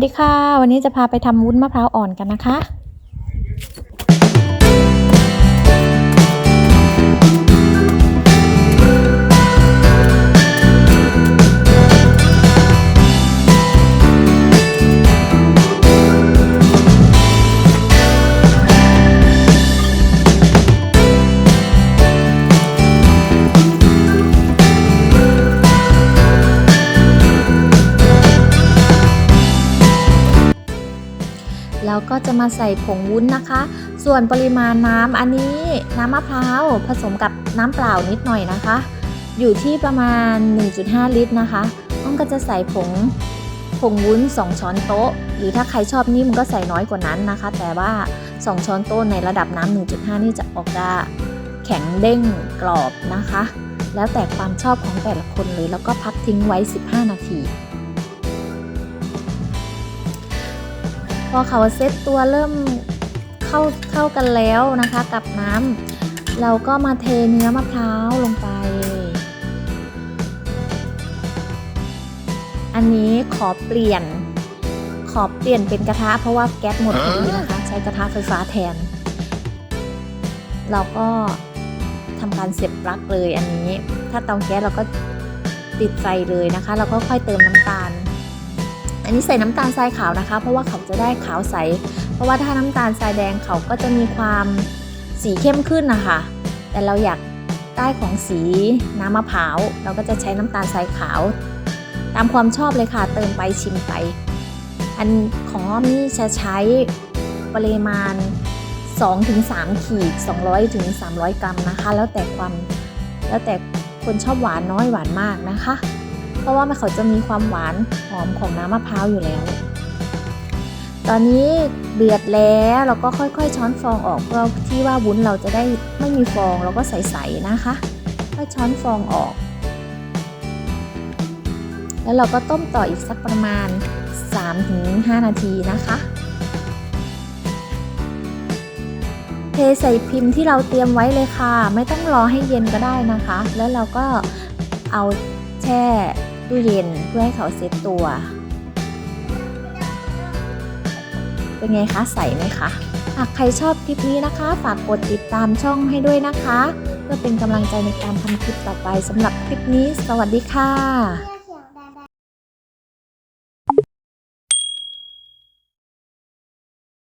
วัสดีค่ะ วันนี้จะพาไปทำวุ้นมะพร้าวอ่อนกันนะคะ แล้วก็จะมาใส่ผงวุ้นนะคะ ส่วนปริมาณน้ำอันนี้น้ำมะพร้าวผสมกับน้ำเปล่านิดหน่อยนะคะ อยู่ที่ประมาณ 1.5 ลิตรนะคะอ้อมก็จะใส่ผงผงวุ้น 2 ช้อนโต๊ะ หรือถ้าใครชอบนิ่มก็ใส่น้อยกว่านั้นนะคะ แต่ว่า 2 ช้อนโต๊ะในระดับน้ำ1.5 นี่จะออกจะแข็งเด้งกรอบนะคะ แล้วแต่ความชอบของแต่ละคนเลยแล้วก็พักทิ้งไว้ 15 นาที พอเขาเซ็ตตัวเริ่มเข้าเข้ากันแล้วนะคะกับน้ำเราก็มาเทเนื้อมะพร้าวลงไป อันนี้ขอเปลี่ยน ขอเปลี่ยนเป็นกระทะ เพราะว่าแก๊สหมดพอดีนะคะ ใช้กระทะไฟฟ้าแทน เราก็ทำการเสียบปลั๊กเลยอันนี้ ถ้าเตาแก๊สเราก็ติดไฟเลยนะคะ เราก็ค่อยเติมน้ำตาล อันนี้ใส่น้ำตาลทรายขาวนะคะ เพราะว่าเขาจะได้ขาวใส เพราะว่าถ้าน้ำตาลทรายแดงเขาก็จะมีความสีเข้มขึ้นนะคะ แต่เราอยากได้ของสีน้ำมะพร้าว เราก็จะใช้น้ำตาลทรายขาว ตามความชอบเลยค่ะ เติมไปชิมไป อันของอ้อมนี่จะใช้ปริมาณ 2-3 ขีด 200-300 กรัมนะคะ แล้วแต่ความแล้วแต่คนชอบหวานน้อยหวานมากนะคะ เพราะว่ามันเขาจะมีความหวานหอมของน้ำมะพร้าวอยู่แล้ว ตอนนี้เดือดแล้วเราก็ค่อยๆ ช้อนฟองออกเพื่อที่ว่าวุ้นเราจะได้ไม่มีฟองเราก็ใสๆนะคะค่อยช้อนฟองออก แล้วเราก็ต้มต่ออีกสักประมาณ 3-5 นาทีนะคะเทใส่พิมพ์ที่เราเตรียมไว้เลยค่ะ ไม่ต้องรอให้เย็นก็ได้นะคะ แล้วเราก็เอาแช่ ตู้เย็นเพื่อให้เขาเซ็ตตัว เป็นไงคะใสไหมคะ หากใครชอบคลิปนี้นะคะ ฝากกดติดตามช่องให้ด้วยนะคะ เพื่อเป็นกำลังใจในการทำคลิปต่อไปสำหรับคลิปนี้ สวัสดีค่ะ